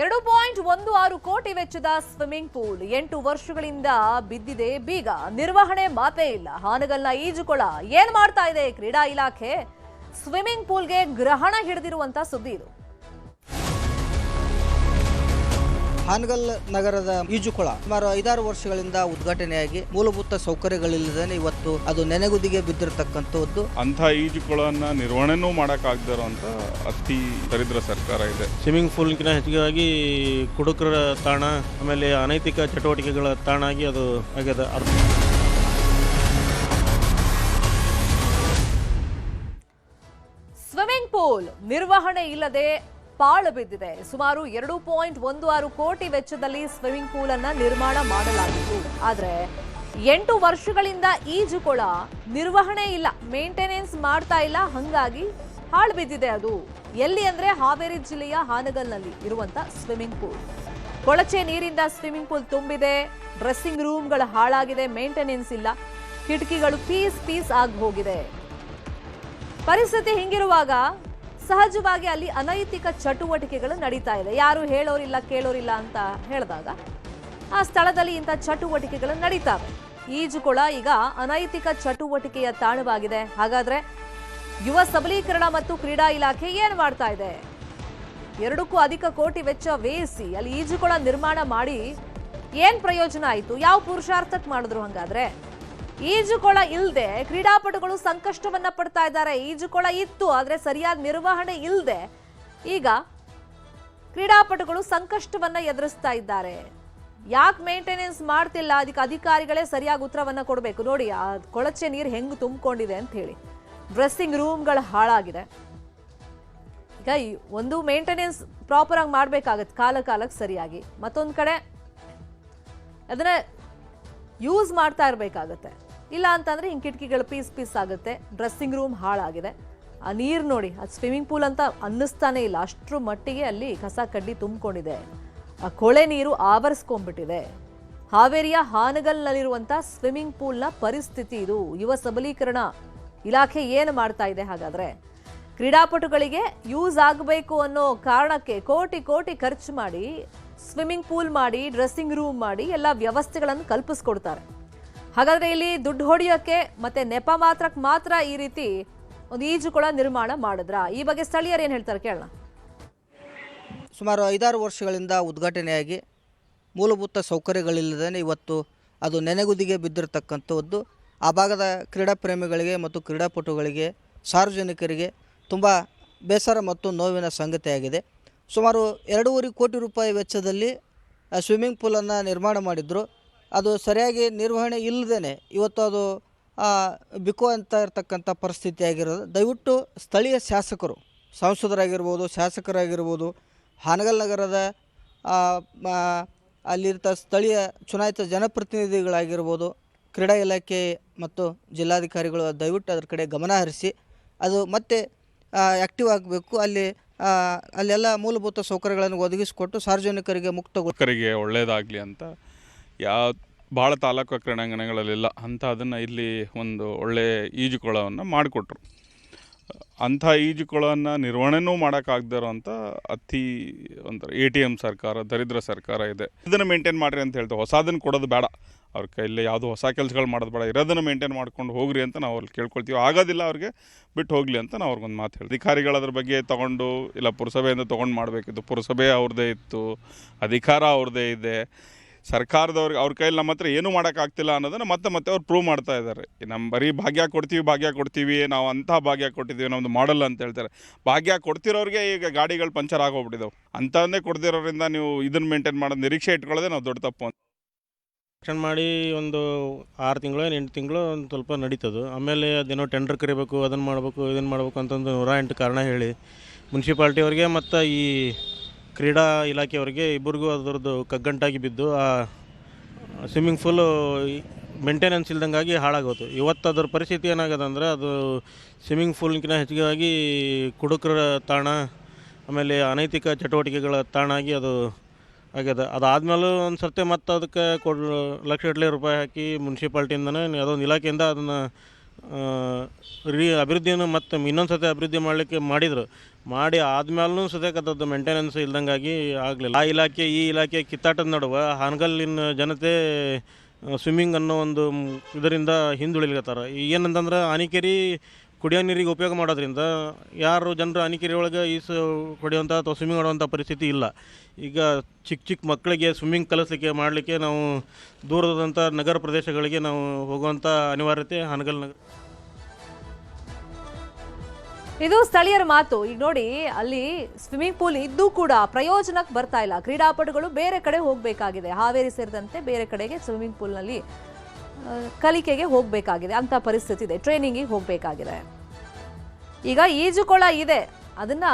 ಎರಡು ಪಾಯಿಂಟ್ ಒಂದು ಆರು ಕೋಟಿ ವೆಚ್ಚದ ಸ್ವಿಮ್ಮಿಂಗ್ ಪೂಲ್ ಎಂಟು ವರ್ಷಗಳಿಂದ ಬಿದ್ದಿದೆ. ಬೀಗ ನಿರ್ವಹಣೆ ಮಾತೇ ಇಲ್ಲ. ಹಾನಗಲ್ನ ಈಜುಕೊಳ ಏನ್ ಮಾಡ್ತಾ ಇದೆ? ಕ್ರೀಡಾ ಇಲಾಖೆ ಸ್ವಿಮ್ಮಿಂಗ್ ಪೂಲ್ಗೆ ಗ್ರಹಣ ಹಿಡಿದಿರುವಂತ ಸುದ್ದಿ ಇದು. ಹಾನಗಲ್ ನಗರದ ಈಜುಕೊಳ ಸುಮಾರು ಐದಾರು ವರ್ಷಗಳಿಂದ ಉದ್ಘಾಟನೆಯಾಗಿ ಮೂಲಭೂತ ಸೌಕರ್ಯಗಳಿಲ್ಲದೇ ಇವತ್ತು ಅದು ನೆನೆಗುದಿಗೆ ಬಿದ್ದಿರತಕ್ಕಂಥದ್ದು. ಅಂಥ ಈಜುಕೊಳನ್ನ ನಿರ್ವಹಣೆನೂ ಮಾಡೋಕ್ಕಾಗದಿರೋಂಥ ಅತಿ ದರಿದ್ರ ಸರ್ಕಾರ ಇದೆ. ಸ್ವಿಮ್ಮಿಂಗ್ ಪೂಲ್ಗಿಂತ ಹೆಚ್ಚಿಗಾಗಿ ಕುಡುಕರ ತಾಣ ಆಮೇಲೆ ಅನೈತಿಕ ಚಟುವಟಿಕೆಗಳ ತಾಣ ಆಗಿ ಅದು ಆಗ್ಯದ. ಅರ್ಥ ಸ್ವಿಮ್ಮಿಂಗ್ ಪೂಲ್ ನಿರ್ವಹಣೆ ಇಲ್ಲದೆ ಪಾಳು ಬಿದ್ದಿದೆ. ಸುಮಾರು ಎರಡು ಪಾಯಿಂಟ್ ಒಂದು ಆರು ಕೋಟಿ ವೆಚ್ಚದಲ್ಲಿ ಸ್ವಿಮ್ಮಿಂಗ್ ಪೂಲ್ ಅನ್ನ ನಿರ್ಮಾಣ ಮಾಡಲಾಗಿತ್ತು. ಆದ್ರೆ ಎಂಟು ವರ್ಷಗಳಿಂದ ಈಜುಕೊಳ ನಿರ್ವಹಣೆ ಇಲ್ಲ, ಮೇಂಟೆನೆನ್ಸ್ ಮಾಡ್ತಾ ಇಲ್ಲ. ಹಂಗಾಗಿ ಹಾಳು ಬಿದ್ದಿದೆ ಅದು. ಎಲ್ಲಿ ಅಂದ್ರೆ ಹಾವೇರಿ ಜಿಲ್ಲೆಯ ಹಾನಗಲ್ನಲ್ಲಿ ಇರುವಂತ ಸ್ವಿಮ್ಮಿಂಗ್ ಪೂಲ್. ಕೊಳಚೆ ನೀರಿಂದ ಸ್ವಿಮ್ಮಿಂಗ್ ಪೂಲ್ ತುಂಬಿದೆ. ಡ್ರೆಸ್ಸಿಂಗ್ ರೂಮ್ಗಳು ಹಾಳಾಗಿದೆ, ಮೇಂಟೆನೆನ್ಸ್ ಇಲ್ಲ. ಕಿಟಕಿಗಳು ಪೀಸ್ ಪೀಸ್ ಆಗಿ ಹೋಗಿದೆ. ಪರಿಸ್ಥಿತಿ ಹಿಂಗಿರುವಾಗ ಸಹಜವಾಗಿ ಅಲ್ಲಿ ಅನೈತಿಕ ಚಟುವಟಿಕೆಗಳು ನಡೀತಾ ಇದೆ. ಯಾರು ಹೇಳೋರಿಲ್ಲ, ಕೇಳೋರಿಲ್ಲ ಅಂತ ಹೇಳಿದಾಗ ಆ ಸ್ಥಳದಲ್ಲಿ ಇಂಥ ಚಟುವಟಿಕೆಗಳು ನಡೀತಾವೆ. ಈಜುಕೊಳ ಈಗ ಅನೈತಿಕ ಚಟುವಟಿಕೆಯ ತಾಣವಾಗಿದೆ. ಹಾಗಾದ್ರೆ ಯುವ ಸಬಲೀಕರಣ ಮತ್ತು ಕ್ರೀಡಾ ಇಲಾಖೆ ಏನ್ ಮಾಡ್ತಾ ಇದೆ? ಎರಡಕ್ಕೂ ಅಧಿಕ ಕೋಟಿ ವೆಚ್ಚ ವ್ಯಯಿಸಿ ಅಲ್ಲಿ ಈಜುಕೊಳ ನಿರ್ಮಾಣ ಮಾಡಿ ಏನ್ ಪ್ರಯೋಜನ ಆಯಿತು? ಯಾವ ಪುರುಷಾರ್ಥಕ್ಕೆ ಮಾಡಿದ್ರು ಹಂಗಾದ್ರೆ? ಈಜುಕೊಳ ಇಲ್ಲದೆ ಕ್ರೀಡಾಪಟುಗಳು ಸಂಕಷ್ಟವನ್ನ ಪಡ್ತಾ ಇದ್ದಾರೆ. ಈಜುಕೊಳ ಇತ್ತು, ಆದ್ರೆ ಸರಿಯಾದ ನಿರ್ವಹಣೆ ಇಲ್ಲದೆ ಈಗ ಕ್ರೀಡಾಪಟುಗಳು ಸಂಕಷ್ಟವನ್ನ ಎದುರಿಸ್ತಾ ಇದ್ದಾರೆ. ಯಾಕೆ ಮೇಂಟೆನೆನ್ಸ್ ಮಾಡ್ತಿಲ್ಲ? ಅದಕ್ಕೆ ಅಧಿಕಾರಿಗಳೇ ಸರಿಯಾಗಿ ಉತ್ತರವನ್ನ ಕೊಡಬೇಕು. ನೋಡಿ, ಆ ಕೊಳಚೆ ನೀರು ಹೆಂಗ್ ತುಂಬಿಕೊಂಡಿದೆ ಅಂತ ಹೇಳಿ. ಡ್ರೆಸ್ಸಿಂಗ್ ರೂಮ್ಗಳು ಹಾಳಾಗಿದೆ. ಈಗ ಒಂದು ಮೇಂಟೆನೆನ್ಸ್ ಪ್ರಾಪರ್ ಆಗಿ ಮಾಡ್ಬೇಕಾಗತ್ತೆ ಕಾಲ ಕಾಲಕ್ಕೆ ಸರಿಯಾಗಿ. ಮತ್ತೊಂದು ಕಡೆ ಅದನ್ನ ಯೂಸ್ ಮಾಡ್ತಾ ಇರಬೇಕಾಗತ್ತೆ. ಇಲ್ಲ ಅಂತಂದರೆ ಹಿಂಗೆ ಕಿಟಕಿಗಳು ಪೀಸ್ ಪೀಸ್ ಆಗುತ್ತೆ, ಡ್ರೆಸ್ಸಿಂಗ್ ರೂಮ್ ಹಾಳಾಗಿದೆ. ಆ ನೀರು ನೋಡಿ, ಅದು ಸ್ವಿಮ್ಮಿಂಗ್ ಪೂಲ್ ಅಂತ ಅನ್ನಿಸ್ತಾನೆ ಇಲ್ಲ. ಅಷ್ಟರ ಮಟ್ಟಿಗೆ ಅಲ್ಲಿ ಕಸ ಕಡ್ಡಿ ತುಂಬಿಕೊಂಡಿದೆ. ಆ ಕೊಳೆ ನೀರು ಆವರಿಸ್ಕೊಂಡ್ಬಿಟ್ಟಿದೆ. ಹಾವೇರಿಯ ಹಾನಗಲ್ನಲ್ಲಿರುವಂಥ ಸ್ವಿಮ್ಮಿಂಗ್ ಪೂಲ್ನ ಪರಿಸ್ಥಿತಿ ಇದು. ಯುವ ಸಬಲೀಕರಣ ಇಲಾಖೆ ಏನು ಮಾಡ್ತಾ ಇದೆ ಹಾಗಾದರೆ? ಕ್ರೀಡಾಪಟುಗಳಿಗೆ ಯೂಸ್ ಆಗಬೇಕು ಅನ್ನೋ ಕಾರಣಕ್ಕೆ ಕೋಟಿ ಕೋಟಿ ಖರ್ಚು ಮಾಡಿ ಸ್ವಿಮ್ಮಿಂಗ್ ಪೂಲ್ ಮಾಡಿ, ಡ್ರೆಸ್ಸಿಂಗ್ ರೂಮ್ ಮಾಡಿ ಎಲ್ಲ ವ್ಯವಸ್ಥೆಗಳನ್ನು ಕಲ್ಪಿಸ್ಕೊಡ್ತಾರೆ. ಹಾಗಾದ್ರೆ ಇಲ್ಲಿ ದುಡ್ಡು ಹೊಡೆಯೋಕ್ಕೆ ಮತ್ತೆ ನೆಪ ಮಾತ್ರಕ್ಕೆ ಮಾತ್ರ ಈ ರೀತಿ ಒಂದು ಈಜು ಈಜುಕೊಳ ನಿರ್ಮಾಣ ಮಾಡಿದ್ರ? ಈ ಬಗ್ಗೆ ಸ್ಥಳೀಯರು ಏನು ಹೇಳ್ತಾರೆ ಕೇಳೋಣ. ಸುಮಾರು ಐದಾರು ವರ್ಷಗಳಿಂದ ಉದ್ಘಾಟನೆಯಾಗಿ ಮೂಲಭೂತ ಸೌಕರ್ಯಗಳಿಲ್ಲದೇ ಇವತ್ತು ಅದು ನೆನೆಗುದಿಗೆ ಬಿದ್ದಿರತಕ್ಕಂಥದ್ದು. ಆ ಭಾಗದ ಕ್ರೀಡಾ ಪ್ರೇಮಿಗಳಿಗೆ ಮತ್ತು ಕ್ರೀಡಾಪಟುಗಳಿಗೆ, ಸಾರ್ವಜನಿಕರಿಗೆ ತುಂಬ ಬೇಸರ ಮತ್ತು ನೋವಿನ ಸಂಗತಿಯಾಗಿದೆ. ಸುಮಾರು ಎರಡೂವರೆ ಕೋಟಿ ರೂಪಾಯಿ ವೆಚ್ಚದಲ್ಲಿ ಸ್ವಿಮ್ಮಿಂಗ್ ಪೂಲನ್ನು ನಿರ್ಮಾಣ ಮಾಡಿದ್ರು. ಅದು ಸರಿಯಾಗಿ ನಿರ್ವಹಣೆ ಇಲ್ಲದೇ ಇವತ್ತು ಅದು ಬಿಕೋ ಅಂತ ಇರತಕ್ಕಂಥ ಪರಿಸ್ಥಿತಿ ಆಗಿರೋದು. ದಯವಿಟ್ಟು ಸ್ಥಳೀಯ ಶಾಸಕರು, ಸಂಸದರಾಗಿರ್ಬೋದು, ಶಾಸಕರಾಗಿರ್ಬೋದು, ಹಾನಗಲ್ ನಗರದ ಅಲ್ಲಿರ್ತ ಸ್ಥಳೀಯ ಚುನಾಯಿತ ಜನಪ್ರತಿನಿಧಿಗಳಾಗಿರ್ಬೋದು, ಕ್ರೀಡಾ ಇಲಾಖೆ ಮತ್ತು ಜಿಲ್ಲಾಧಿಕಾರಿಗಳು, ದಯವಿಟ್ಟು ಅದರ ಕಡೆ ಗಮನ ಹರಿಸಿ, ಅದು ಮತ್ತೆ ಆ್ಯಕ್ಟಿವ್ ಆಗಬೇಕು. ಅಲ್ಲಿ ಅಲ್ಲೆಲ್ಲ ಮೂಲಭೂತ ಸೌಕರ್ಯಗಳನ್ನು ಒದಗಿಸಿಕೊಟ್ಟು ಸಾರ್ವಜನಿಕರಿಗೆ ಮುಕ್ತ ಮಕ್ಕಳಿಗೆ ಒಳ್ಳೆಯದಾಗಲಿ ಅಂತ ಯಾವ ಭಾಳ ತಾಲೂಕು ಕ್ರೀಡಾಂಗಣಗಳಲ್ಲಿಲ್ಲ. ಅಂತ ಅದನ್ನು ಇಲ್ಲಿ ಒಂದು ಒಳ್ಳೆಯ ಈಜುಕೊಳವನ್ನು ಮಾಡಿಕೊಟ್ರು. ಅಂಥ ಈಜುಕೊಳವನ್ನು ನಿರ್ವಹಣೆನೂ ಮಾಡೋಕ್ಕಾಗದೇ ಇರೋವಂಥ ಅತಿ ಒಂಥರ ಎ ಟಿ ಎಂ ಸರ್ಕಾರ, ದರಿದ್ರ ಸರ್ಕಾರ ಇದೆ. ಇದನ್ನು ಮೇಂಟೈನ್ ಮಾಡಿರಿ ಅಂತ ಹೇಳ್ತೇವೆ ಹೊಸದನ್ನು ಕೊಡೋದು ಬೇಡ. ಅವ್ರ ಕೈಯಲ್ಲಿ ಯಾವುದೋ ಹೊಸ ಕೆಲಸಗಳು ಮಾಡೋದು ಬೇಡ, ಇರೋದನ್ನು ಮೇಂಟೈನ್ ಮಾಡ್ಕೊಂಡು ಹೋಗ್ರಿ ಅಂತ ನಾವು ಅಲ್ಲಿ ಕೇಳ್ಕೊಳ್ತೀವಿ. ಆಗೋದಿಲ್ಲ ಅವ್ರಿಗೆ ಬಿಟ್ಟು ಹೋಗಲಿ ಅಂತ ನಾವು ಅವ್ರಿಗೊಂದು ಮಾತು ಹೇಳಿ ಅಧಿಕಾರಿಗಳು ಅದ್ರ ಬಗ್ಗೆ ತೊಗೊಂಡು, ಇಲ್ಲ ಪುರಸಭೆಯಿಂದ ತೊಗೊಂಡು ಮಾಡಬೇಕಿತ್ತು. ಪುರಸಭೆ ಅವ್ರದ್ದೇ ಇತ್ತು, ಅಧಿಕಾರ ಅವ್ರದ್ದೇ ಇದೆ. ಸರ್ಕಾರದವ್ರಿಗೆ, ಅವ್ರ ಕೈಯಲ್ಲಿ ನಮ್ಮ ಹತ್ರ ಏನೂ ಮಾಡೋಕ್ಕಾಗ್ತಿಲ್ಲ ಅನ್ನೋದನ್ನು ಮತ್ತೆ ಮತ್ತೆ ಅವ್ರು ಪ್ರೂವ್ ಮಾಡ್ತಾ ಇದ್ದಾರೆ ನಮ್ಮ ಬರೀ ಭಾಗ್ಯ ಕೊಡ್ತೀವಿ ಭಾಗ್ಯ ಕೊಡ್ತೀವಿ, ನಾವು ಅಂಥ ಭಾಗ್ಯ ಕೊಟ್ಟಿದ್ದೀವಿ ನಮ್ಮದು ಮಾಡಲ್ ಅಂತ ಹೇಳ್ತಾರೆ. ಭಾಗ್ಯ ಕೊಡ್ತಿರೋರಿಗೆ ಈಗ ಗಾಡಿಗಳು ಪಂಚರ್ ಆಗೋಗ್ಬಿಟ್ಟಿದ್ದಾವೆ ಅಂಥವನ್ನೇ ಕೊಡ್ತಿರೋರಿಂದ ನೀವು ಇದನ್ನು ಮೇಂಟೈನ್ ಮಾಡೋದು ನಿರೀಕ್ಷೆ ಇಟ್ಕೊಳ್ಳೋದೇ ನಾವು ದೊಡ್ಡ ತಪ್ಪು ಅಂತ. ಆಕ್ಷನ್ ಮಾಡಿ ಒಂದು ಆರು ತಿಂಗಳು, ಏನು ಎಂಟು ತಿಂಗಳು ಒಂದು ಸ್ವಲ್ಪ ನಡೀತದು. ಆಮೇಲೆ ಅದೇನೋ ಟೆಂಡರ್ ಕರಿಬೇಕು ಅದನ್ನು ಮಾಡಬೇಕು ಇದನ್ನು ಮಾಡಬೇಕು ಅಂತಂದು ನೂರ ಎಂಟು ಕಾರಣ ಹೇಳಿ ಮುನ್ಸಿಪಾಲ್ಟಿಯವ್ರಿಗೆ ಮತ್ತು ಈ ಕ್ರೀಡಾ ಇಲಾಖೆಯವ್ರಿಗೆ ಇಬ್ಬರಿಗೂ ಅದರದ್ದು ಕಗ್ಗಂಟಾಗಿ ಬಿದ್ದು ಆ ಸ್ವಿಮ್ಮಿಂಗ್ ಫೂಲು ಮೇಂಟೆನೆನ್ಸ್ ಇಲ್ದಂಗಾಗಿ ಹಾಳಾಗೋತು. ಇವತ್ತು ಅದ್ರ ಪರಿಸ್ಥಿತಿ ಏನಾಗದಂದ್ರೆ ಅದು ಸ್ವಿಮ್ಮಿಂಗ್ ಫೂಲ್ಗಿಂತ ಹೆಚ್ಚಿಗಾಗಿ ಕುಡುಕರ ತಾಣ, ಆಮೇಲೆ ಅನೈತಿಕ ಚಟುವಟಿಕೆಗಳ ತಾಣ ಆಗಿ ಅದು ಆಗ್ಯದ. ಅದಾದ್ಮೇಲೂ ಒಂದು ಸರ್ತಿ ಮತ್ತೆ ಅದಕ್ಕೆ ಕೊಡ್ ಲಕ್ಷಗಟ್ಟಲೆ ರೂಪಾಯಿ ಹಾಕಿ ಮುನ್ಸಿಪಾಲ್ಟಿಯಿಂದನೇ ಅದೊಂದು ಇಲಾಖೆಯಿಂದ ಅದನ್ನು ರೀ ಅಭಿವೃದ್ಧಿಯನ್ನು ಮತ್ತು ಇನ್ನೊಂದು ಸತಿ ಅಭಿವೃದ್ಧಿ ಮಾಡಲಿಕ್ಕೆ ಮಾಡಿದರು. ಮಾಡಿ ಆದ್ಮೇಲೂ ಸದ್ಯಕ್ಕದ್ದು ಮೇಂಟೆನೆನ್ಸ್ ಇಲ್ದಂಗಾಗಿ ಆಗಲಿಲ್ಲ. ಆ ಇಲಾಖೆ, ಈ ಇಲಾಖೆ ಕಿತ್ತಾಟದ ನಡುವೆ ಹಾನಗಲ್ಲಿನ ಜನತೆ ಸ್ವಿಮ್ಮಿಂಗ್ ಅನ್ನೋ ಒಂದು ಇದರಿಂದ ಹಿಂದುಳಿಲಿಕತ್ತಾರ. ಏನಂತಂದ್ರೆ, ಆನಿಕೇರಿ ಕುಡಿಯೋ ನೀರಿಗೆ ಉಪಯೋಗ ಮಾಡೋದ್ರಿಂದ ಯಾರು ಜನರು ಅನಿಕೆರೆ ಒಳಗೆ ಈಸು ಹೊಡೆಯುವಂಥ ಅಥವಾ ಸ್ವಿಮ್ಮಿಂಗ್ ಮಾಡುವಂಥ ಪರಿಸ್ಥಿತಿ ಇಲ್ಲ. ಈಗ ಚಿಕ್ಕ ಚಿಕ್ಕ ಮಕ್ಕಳಿಗೆ ಸ್ವಿಮ್ಮಿಂಗ್ ಕಲಿಸಲಿಕ್ಕೆ ಮಾಡಲಿಕ್ಕೆ ನಾವು ದೂರದಂಥ ನಗರ ಪ್ರದೇಶಗಳಿಗೆ ನಾವು ಹೋಗುವಂಥ ಅನಿವಾರ್ಯತೆ ಹನಗಲ್ ನಗರ. ಇದು ಸ್ಥಳೀಯರ ಮಾತು. ಈಗ ನೋಡಿ, ಅಲ್ಲಿ ಸ್ವಿಮ್ಮಿಂಗ್ ಪೂಲ್ ಇದ್ದೂ ಕೂಡ ಪ್ರಯೋಜನಕ್ಕೆ ಬರ್ತಾ ಇಲ್ಲ. ಕ್ರೀಡಾಪಟುಗಳು ಬೇರೆ ಕಡೆ ಹೋಗಬೇಕಾಗಿದೆ. ಹಾವೇರಿ ಸೇರಿದಂತೆ ಬೇರೆ ಕಡೆಗೆ ಸ್ವಿಮ್ಮಿಂಗ್ ಪೂಲ್ನಲ್ಲಿ ಕಲಿಕೆಗೆ ಹೋಗಬೇಕಾಗಿದೆ. ಅಂತ ಪರಿಸ್ಥಿತಿ ಇದೆ. ಟ್ರೈನಿಂಗಿಗೆ ಹೋಗಬೇಕಾಗಿದೆ. ಈಗ ಈಜುಕೊಳ ಇದೆ. ಅದನ್ನ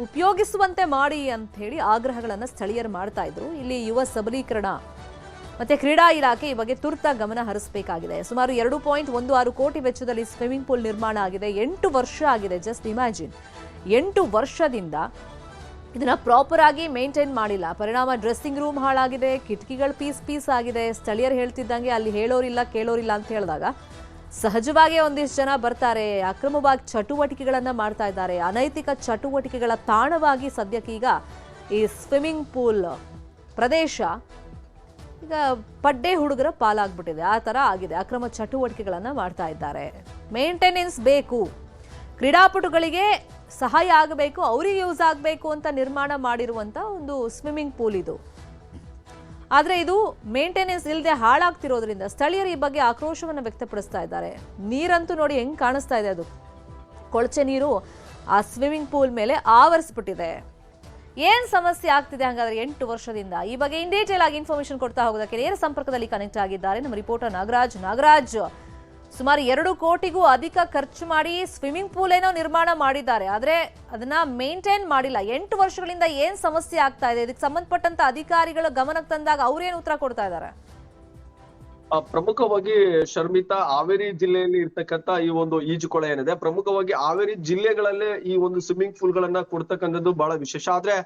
ಉಪಯೋಗಿಸುವಂತೆ ಮಾಡಿ ಅಂತ ಹೇಳಿ ಆಗ್ರಹಗಳನ್ನು ಸ್ಥಳೀಯರು ಮಾಡ್ತಾ ಇದ್ರು. ಇಲ್ಲಿ ಯುವ ಸಬಲೀಕರಣ ಮತ್ತೆ ಕ್ರೀಡಾ ಇಲಾಖೆ ಈ ಬಗ್ಗೆ ತುರ್ತ ಗಮನ ಹರಿಸಬೇಕಾಗಿದೆ. ಸುಮಾರು ಎರಡು ಪಾಯಿಂಟ್ ಒಂದು ಆರು ಕೋಟಿ ವೆಚ್ಚದಲ್ಲಿ ಸ್ವಿಮ್ಮಿಂಗ್ ಪೂಲ್ ನಿರ್ಮಾಣ ಆಗಿದೆ. ಎಂಟು ವರ್ಷ ಆಗಿದೆ. Just imagine. ಎಂಟು ವರ್ಷದಿಂದ ಇದನ್ನ ಪ್ರಾಪರ್ ಆಗಿ ಮೇಂಟೈನ್ ಮಾಡಿಲ್ಲ. ಪರಿಣಾಮ ಡ್ರೆಸ್ಸಿಂಗ್ ರೂಮ್ ಹಾಳಾಗಿದೆ, ಕಿಟಕಿಗಳು ಪೀಸ್ ಪೀಸ್ ಆಗಿದೆ. ಸ್ಥಳೀಯರು ಹೇಳ್ತಿದ್ದಂಗೆ ಅಲ್ಲಿ ಹೇಳೋರಿಲ್ಲ, ಕೇಳೋರಿಲ್ಲ ಅಂತ ಹೇಳಿದಾಗ ಸಹಜವಾಗಿ ಒಂದಿಷ್ಟು ಜನ ಬರ್ತಾರೆ. ಅಕ್ರಮವಾಗಿ ಚಟುವಟಿಕೆಗಳನ್ನ ಮಾಡ್ತಾ ಇದ್ದಾರೆ. ಅನೈತಿಕ ಚಟುವಟಿಕೆಗಳ ತಾಣವಾಗಿ ಸದ್ಯಕ್ಕೀಗ ಈ ಸ್ವಿಮ್ಮಿಂಗ್ ಪೂಲ್ ಪ್ರದೇಶ ಈಗ ಪಡ್ಡೆ ಹುಡುಗರ ಪಾಲಾಗ್ಬಿಟ್ಟಿದೆ. ಆ ಥರ ಆಗಿದೆ. ಅಕ್ರಮ ಚಟುವಟಿಕೆಗಳನ್ನು ಮಾಡ್ತಾ ಇದ್ದಾರೆ. ಮೇಂಟೆನೆನ್ಸ್ ಬೇಕು. ಕ್ರೀಡಾಪಟುಗಳಿಗೆ ಸಹಾಯ ಆಗಬೇಕು, ಅವರಿಗೆ ಯೂಸ್ ಆಗಬೇಕು ಅಂತ ನಿರ್ಮಾಣ ಮಾಡಿರುವಂಥ ಒಂದು ಸ್ವಿಮ್ಮಿಂಗ್ ಪೂಲ್ ಇದು. ಆದರೆ ಇದು ಮೇಂಟೆನೆನ್ಸ್ ಇಲ್ಲದೆ ಹಾಳಾಗ್ತಿರೋದ್ರಿಂದ ಸ್ಥಳೀಯರು ಈ ಬಗ್ಗೆ ಆಕ್ರೋಶವನ್ನು ವ್ಯಕ್ತಪಡಿಸ್ತಾ ಇದ್ದಾರೆ. ನೀರಂತೂ ನೋಡಿ ಹೆಂಗೆ ಕಾಣಿಸ್ತಾ ಇದೆ ಅದು. ಕೊಳಚೆ ನೀರು ಆ ಸ್ವಿಮ್ಮಿಂಗ್ ಪೂಲ್ ಮೇಲೆ ಆವರಿಸ್ಬಿಟ್ಟಿದೆ. ಏನ್ ಸಮಸ್ಯೆ ಆಗ್ತಿದೆ ಹಾಗಾದ್ರೆ ಎಂಟು ವರ್ಷದಿಂದ? ಈ ಬಗ್ಗೆ ಇನ್ ಡೀಟೇಲ್ ಆಗಿ ಇನ್ಫಾರ್ಮೇಶನ್ ಕೊಡ್ತಾ ಹೋಗೋದಕ್ಕೆ ನೇರ ಸಂಪರ್ಕದಲ್ಲಿ ಕನೆಕ್ಟ್ ಆಗಿದ್ದಾರೆ ನಮ್ಮ ರಿಪೋರ್ಟರ್ ನಾಗರಾಜ್. ನಾಗರಾಜ್ ಸುಮಾರು ಎರಡು ಕೋಟಿಗೂ ಅಧಿಕ ಖರ್ಚು ಮಾಡಿ ಸ್ವಿಮ್ಮಿಂಗ್ ಪೂಲ್ ಏನೋ ನಿರ್ಮಾಣ ಮಾಡಿದ್ದಾರೆ. ಆದ್ರೆ ಅದನ್ನ ಮೇಂಟೈನ್ ಮಾಡಿಲ್ಲ. ಎಂಟು ವರ್ಷಗಳಿಂದ ಏನ್ ಸಮಸ್ಯೆ ಆಗ್ತಾ ಇದೆ? ಇದಕ್ಕೆ ಸಂಬಂಧಪಟ್ಟಂತ ಅಧಿಕಾರಿಗಳ ಗಮನಕ್ಕೆ ತಂದಾಗ ಅವ್ರೇನು ಉತ್ತರ ಕೊಡ್ತಾ ಇದ್ದಾರೆ? ಪ್ರಮುಖವಾಗಿ ಶರ್ಮಿತಾ, ಹಾವೇರಿ ಜಿಲ್ಲೆಯಲ್ಲಿ ಇರ್ತಕ್ಕಂತ ಈ ಒಂದು ಈಜುಕೊಳ ಏನಿದೆ, ಪ್ರಮುಖವಾಗಿ ಹಾವೇರಿ ಜಿಲ್ಲೆಗಳಲ್ಲೇ ಈ ಒಂದು ಸ್ವಿಮ್ಮಿಂಗ್ ಪೂಲ್ ಗಳನ್ನ ಕೊಡ್ತಕ್ಕಂಥದ್ದು ಬಹಳ ವಿಶೇಷ. ಆದ್ರೆ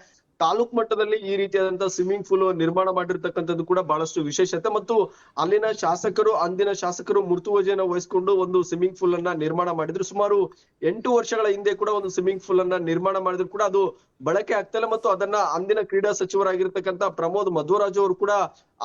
ತಾಲೂಕ್ ಮಟ್ಟದಲ್ಲಿ ಈ ರೀತಿಯಾದಂತಹ ಸ್ವಿಮ್ಮಿಂಗ್ ಪೂಲ್ ನಿರ್ಮಾಣ ಮಾಡಿರ್ತಕ್ಕಂಥದ್ದು ಕೂಡ ಬಹಳಷ್ಟು ವಿಶೇಷತೆ ಮತ್ತು ಅಲ್ಲಿನ ಶಾಸಕರು, ಅಂದಿನ ಶಾಸಕರು ಮೃತುವಜೆಯನ್ನ ವಹಿಸಿಕೊಂಡು ಒಂದು ಸ್ವಿಮ್ಮಿಂಗ್ ಪೂಲ್ ಅನ್ನ ನಿರ್ಮಾಣ ಮಾಡಿದ್ರು. ಸುಮಾರು ಎಂಟು ವರ್ಷಗಳ ಹಿಂದೆ ಕೂಡ ಒಂದು ಸ್ವಿಮ್ಮಿಂಗ್ ಪೂಲ್ ಅನ್ನ ನಿರ್ಮಾಣ ಮಾಡಿದ್ರು ಕೂಡ ಅದು ಬಳಕೆ ಆಗ್ತಿಲ್ಲ ಮತ್ತು ಅದನ್ನ ಅಂದಿನ ಕ್ರೀಡಾ ಸಚಿವರಾಗಿರ್ತಕ್ಕಂಥ ಪ್ರಮೋದ್ ಮಧ್ವರಾಜ್ ಅವರು ಕೂಡ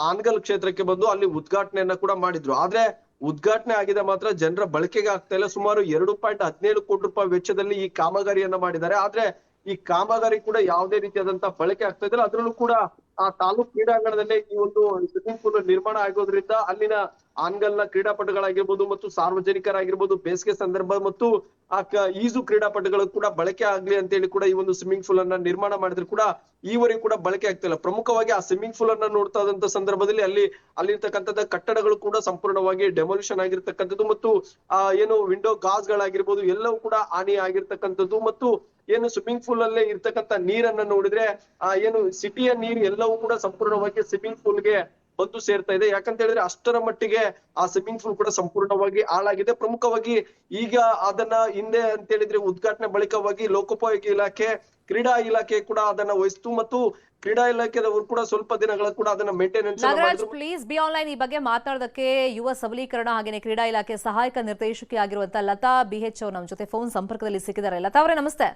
ಆನ್ಗಲ್ ಕ್ಷೇತ್ರಕ್ಕೆ ಬಂದು ಅಲ್ಲಿ ಉದ್ಘಾಟನೆಯನ್ನ ಕೂಡ ಮಾಡಿದ್ರು. ಆದ್ರೆ ಉದ್ಘಾಟನೆ ಆಗಿದೆ ಮಾತ್ರ ಜನರ ಬಳಕೆಗೆ ಆಗ್ತಾ ಇಲ್ಲ. ಸುಮಾರು ಎರಡು ಪಾಯಿಂಟ್ ಹದಿನೇಳು ಕೋಟಿ ರೂಪಾಯಿ ವೆಚ್ಚದಲ್ಲಿ ಈ ಕಾಮಗಾರಿಯನ್ನ ಮಾಡಿದ್ದಾರೆ. ಆದ್ರೆ ಈ ಕಾಮಗಾರಿ ಕೂಡ ಯಾವುದೇ ರೀತಿಯಾದಂತ ಬಳಕೆ ಆಗ್ತಾ ಇದ್ರೆ ಅದ್ರಲ್ಲೂ ಕೂಡ ಆ ತಾಲೂಕ್ ಕ್ರೀಡಾಂಗಣದಲ್ಲೇ ಈ ಒಂದು ಸ್ವಿಮ್ಮಿಂಗ್ ಪೂಲ್ ನಿರ್ಮಾಣ ಆಗೋದ್ರಿಂದ ಅಲ್ಲಿನ ಆನ್ಗಲ್ನ ಕ್ರೀಡಾಪಟುಗಳಾಗಿರ್ಬೋದು ಮತ್ತು ಸಾರ್ವಜನಿಕರಾಗಿರ್ಬೋದು ಬೇಸಿಗೆ ಸಂದರ್ಭ ಮತ್ತು ಆ ಈಜು ಕ್ರೀಡಾಪಟುಗಳು ಕೂಡ ಬಳಕೆ ಆಗ್ಲಿ ಅಂತ ಹೇಳಿ ಕೂಡ ಈ ಒಂದು ಸ್ವಿಮ್ಮಿಂಗ್ ಪೂಲ್ ಅನ್ನ ನಿರ್ಮಾಣ ಮಾಡಿದ್ರು ಕೂಡ ಈವರೆಗೂ ಕೂಡ ಬಳಕೆ ಆಗ್ತಿಲ್ಲ ಪ್ರಮುಖವಾಗಿ ಆ ಸ್ವಿಮ್ಮಿಂಗ್ ಪೂಲ್ ಅನ್ನ ನೋಡ್ತಾ ಇದ್ದಂತ ಸಂದರ್ಭದಲ್ಲಿ ಅಲ್ಲಿ ಅಲ್ಲಿರ್ತಕ್ಕಂಥದ್ದು ಕಟ್ಟಡಗಳು ಕೂಡ ಸಂಪೂರ್ಣವಾಗಿ ಡೆಮೊಲ್ಯೂಷನ್ ಆಗಿರ್ತಕ್ಕಂಥದ್ದು ಮತ್ತು ಆ ಏನು ವಿಂಡೋ ಗಾಸ್ ಗಳಾಗಿರ್ಬೋದು ಎಲ್ಲವೂ ಕೂಡ ಹಾನಿ ಆಗಿರ್ತಕ್ಕಂಥದ್ದು ಮತ್ತು ಏನು ಸ್ವಿಮ್ಮಿಂಗ್ ಪೂಲ್ ಅಲ್ಲೇ ಇರ್ತಕ್ಕಂತ ನೀರನ್ನ ನೋಡಿದ್ರೆ ಆ ಏನು ಸಿಟಿಯ ನೀರು ಎಲ್ಲವೂ ಕೂಡ ಸಂಪೂರ್ಣವಾಗಿ ಸ್ವಿಮ್ಮಿಂಗ್ ಪೂಲ್ಗೆ ಬಂದು ಸೇರ್ತಾ ಇದೆ. ಯಾಕಂತ ಹೇಳಿದ್ರೆ ಅಷ್ಟರ ಮಟ್ಟಿಗೆ ಆ ಸ್ವಿಮ್ಮಿಂಗ್ ಪೂಲ್ ಕೂಡ ಸಂಪೂರ್ಣವಾಗಿ ಹಾಳಾಗಿದೆ. ಪ್ರಮುಖವಾಗಿ ಈಗ ಅದನ್ನ ಹಿಂದೆ ಅಂತ ಹೇಳಿದ್ರೆ ಉದ್ಘಾಟನೆ ಬಳಿಕವಾಗಿ ಲೋಕೋಪಯೋಗಿ ಇಲಾಖೆ ಕ್ರೀಡಾ ಇಲಾಖೆ ಕೂಡ ಅದನ್ನ ವಹಿಸ್ತು ಮತ್ತು ಕ್ರೀಡಾ ಇಲಾಖೆದವರು ಕೂಡ ಸ್ವಲ್ಪ ದಿನಗಳ ಕೂಡ ಅದನ್ನ maintenance Nagaraj please be online ಈ ಬಗ್ಗೆ ಮಾತಾಡೋದಕ್ಕೆ ಯುವ ಸಬಲೀಕರಣ ಹಾಗೆಯೇ ಕ್ರೀಡಾ ಇಲಾಖೆ ಸಹಾಯಕ ನಿರ್ದೇಶಕಿ ಆಗಿರುವಂತಹ ಲತಾ ಬಿಎಚ್ಒ ಅವರು ನಮ್ಮ ಜೊತೆ ಫೋನ್ ಸಂಪರ್ಕದಲ್ಲಿ ಸಿಕ್ಕಿದ್ದಾರೆ. ಲತಾ ಅವರೇ ನಮಸ್ತೆ.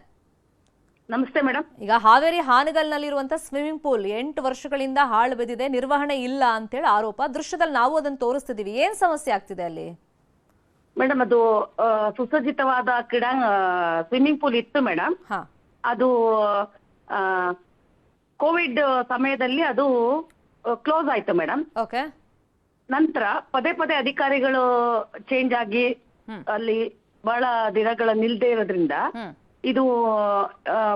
ನಮಸ್ತೆ ಮೇಡಮ್. ಈಗ ಹಾವೇರಿ ಹಾನಗಲ್ನಲ್ಲಿರುವಂತಹ ಸ್ವಿಮ್ಮಿಂಗ್ ಪೂಲ್ ಎಂಟು ವರ್ಷಗಳಿಂದ ಹಾಳು ಬಿದ್ದಿದೆ ನಿರ್ವಹಣೆ ಇಲ್ಲ ಅಂತೇಳಿ ಆರೋಪ. ದೃಶ್ಯದಲ್ಲಿ ನಾವು ಅದನ್ನು ತೋರಿಸ್ತಿದೀವಿ ಏನ್ ಸಮಸ್ಯೆ ಆಗ್ತಿದೆ ಅಲ್ಲಿ? ಮೇಡಮ್ ಅದು ಆ, ಸುಸಜ್ಜಿತವಾದ ಕ್ರೀಡಾ ಸ್ವಿಮ್ಮಿಂಗ್ ಪೂಲ್ ಇತ್ತು ಮೇಡಮ್. ಹಾ. ಅದು ಕೋವಿಡ್ ಸಮಯದಲ್ಲಿ ಅದು ಕ್ಲೋಸ್ ಆಯ್ತು ಮೇಡಮ್. ಓಕೆ. ನಂತರ ಪದೇ ಪದೇ ಅಧಿಕಾರಿಗಳು ಚೇಂಜ್ ಆಗಿ ಅಲ್ಲಿ ಬಹಳ ದಿನಗಳ ನಿಲ್ದೇ ಇರೋದ್ರಿಂದ ಹ್ಮ್. ಇದು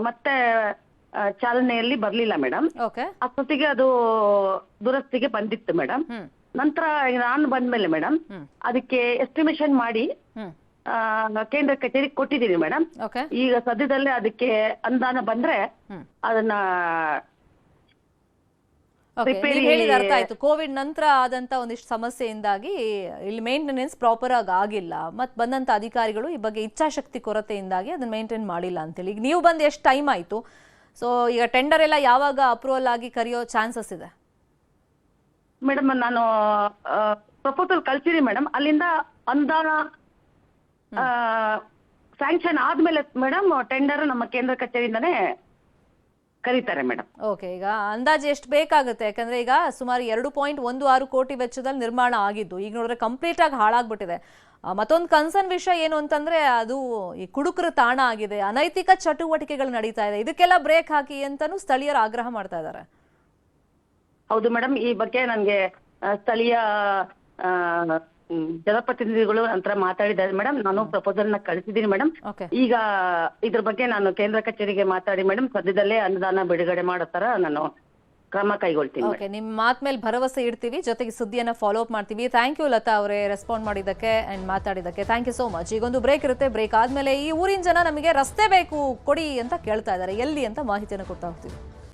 ಮತ್ತೆ ಚಾಲನೆಯಲ್ಲಿ ಬರ್ಲಿಲ್ಲ ಮೇಡಮ್ ಓಕೆ. ಅಷ್ಟೊತ್ತಿಗೆ ಅದು ದುರಸ್ತಿಗೆ ಬಂದಿತ್ತು ಮೇಡಮ್ ನಂತರ ನಾನು ಬಂದ್ಮೇಲೆ ಮೇಡಮ್ ಅದಕ್ಕೆ ಎಸ್ಟಿಮೇಶನ್ ಮಾಡಿ ಆ, ಕೇಂದ್ರ ಕಚೇರಿಗೆ ಕೊಟ್ಟಿದ್ದೀನಿ ಮೇಡಮ್ ಓಕೆ. ಈಗ ಸದ್ಯದಲ್ಲೇ ಅದಕ್ಕೆ ಅನುದಾನ ಬಂದ್ರೆ ಅದನ್ನ ಹೇಳಿದ ಅರ್ಥ ಆಯ್ತು. ಕೋವಿಡ್ ನಂತರ ಆದಂತ ಒಂದಿಷ್ಟು ಸಮಸ್ಯೆಯಿಂದಾಗಿ ಇಲ್ಲಿ ಮೇಂಟೆನೆನ್ಸ್ ಪ್ರಾಪರ್ ಆಗಿ ಆಗಿಲ್ಲ. ಮತ್ ಬಂದಂತ ಅಧಿಕಾರಿಗಳು ಈ ಬಗ್ಗೆ ಇಚ್ಛಾಶಕ್ತಿ ಕೊರತೆಯಿಂದಾಗಿ ಅದನ್ನ ಮೇಂಟೈನ್ ಮಾಡಿಲ್ಲ ಅಂತೇಳಿ. ಈಗ ನೀವು ಬಂದು ಎಷ್ಟು ಟೈಮ್ ಆಯ್ತು? ಸೊ ಈಗ ಟೆಂಡರ್ ಎಲ್ಲ ಯಾವಾಗ ಅಪ್ರೂವಲ್ ಆಗಿ ಕರೆಯೋ ಚಾನ್ಸಸ್ ಇದೆ? ಮೇಡಮ್ ನಾನು ಪ್ರಪೋಸಲ್ ಕಳ್ಸಿದೀನಿ ಮೇಡಮ್ ಅಲ್ಲಿಂದ ಅನುದಾನ ಸ್ಯಾಂಕ್ಷನ್ ಆದ್ಮೇಲೆ ಮೇಡಮ್ ಟೆಂಡರ್ ನಮ್ಮ ಕೇಂದ್ರ ಕಚೇರಿಯಿಂದಾನೇ ಕರೀತಾರೆ ಮೇಡಮ್. ಓಕೆ ಈಗ ಅಂದಾಜು ಎಷ್ಟು ಬೇಕಾಗುತ್ತೆ? ಯಾಕಂದ್ರೆ ಈಗ ಸುಮಾರು ಎರಡು ಪಾಯಿಂಟ್ ಒಂದು ಆರು ಕೋಟಿ ವೆಚ್ಚದಲ್ಲಿ ನಿರ್ಮಾಣ ಆಗಿದ್ದು ಈಗ ನೋಡಿದ್ರೆ ಕಂಪ್ಲೀಟ್ ಆಗಿ ಹಾಳಾಗ್ಬಿಟ್ಟಿದೆ. ಮತ್ತೊಂದು ಕನ್ಸರ್ನ್ ವಿಷಯ ಏನು ಅಂತಂದ್ರೆ ಅದು ಈ ಕುಡುಕರ ತಾಣ ಆಗಿದೆ ಅನೈತಿಕ ಚಟುವಟಿಕೆಗಳು ನಡೀತಾ ಇದೆ. ಇದಕ್ಕೆಲ್ಲ ಬ್ರೇಕ್ ಹಾಕಿ ಅಂತಾನು ಸ್ಥಳೀಯರು ಆಗ್ರಹ ಮಾಡ್ತಾ ಇದ್ದಾರೆ. ಹೌದು ಮೇಡಮ್ ಈ ಬಗ್ಗೆ ನನಗೆ ಸ್ಥಳೀಯ ಜನಪ್ರತಿನಿಧಿಗಳು ನಂತರ ಮಾತಾಡಿದ್ದಾರೆ. ಮೇಡಮ್ ನಾನು ಪ್ರಪೋಸಲ್ನ ಕಳಿಸಿದ್ದೀನಿ ಮೇಡಮ್ ಈಗ ಇದ್ರ ಬಗ್ಗೆ ನಾನು ಕೇಂದ್ರ ಕಚೇರಿಗೆ ಮಾತಾಡಿ ಮೇಡಮ್ ಸದ್ಯದಲ್ಲೇ ಅನುದಾನ ಬಿಡುಗಡೆ ಮಾಡೋ ತರ ನಾನು ಕ್ರಮ ಕೈಗೊಳ್ತೀನಿ ಓಕೆ ನಿಮ್ಮ ಮಾತ್ ಮೇಲೆ ಭರವಸೆ ಇಡ್ತೀವಿ. ಜೊತೆಗೆ ಸುದ್ದಿಯನ್ನ ಫಾಲೋ ಅಪ್ ಮಾಡ್ತೀವಿ. ಥ್ಯಾಂಕ್ ಯು ಲತಾ ಅವರೇ ರೆಸ್ಪಾಂಡ್ ಮಾಡಿದ್ದಕ್ಕೆ ಅಂಡ್ ಮಾತಾಡಿದ್ದಕ್ಕೆ. ಥ್ಯಾಂಕ್ ಯು ಸೋ ಮಚ್ ಈಗೊಂದು ಬ್ರೇಕ್ ಇರುತ್ತೆ. ಬ್ರೇಕ್ ಆದ್ಮೇಲೆ ಈ ಊರಿನ ಜನ ನಮಗೆ ರಸ್ತೆ ಬೇಕು ಕೊಡಿ ಅಂತ ಕೇಳ್ತಾ ಇದ್ದಾರೆ. ಎಲ್ಲಿ ಅಂತ ಮಾಹಿತಿಯನ್ನು ಕೊಡ್ತಾ ಹೋಗ್ತೀವಿ.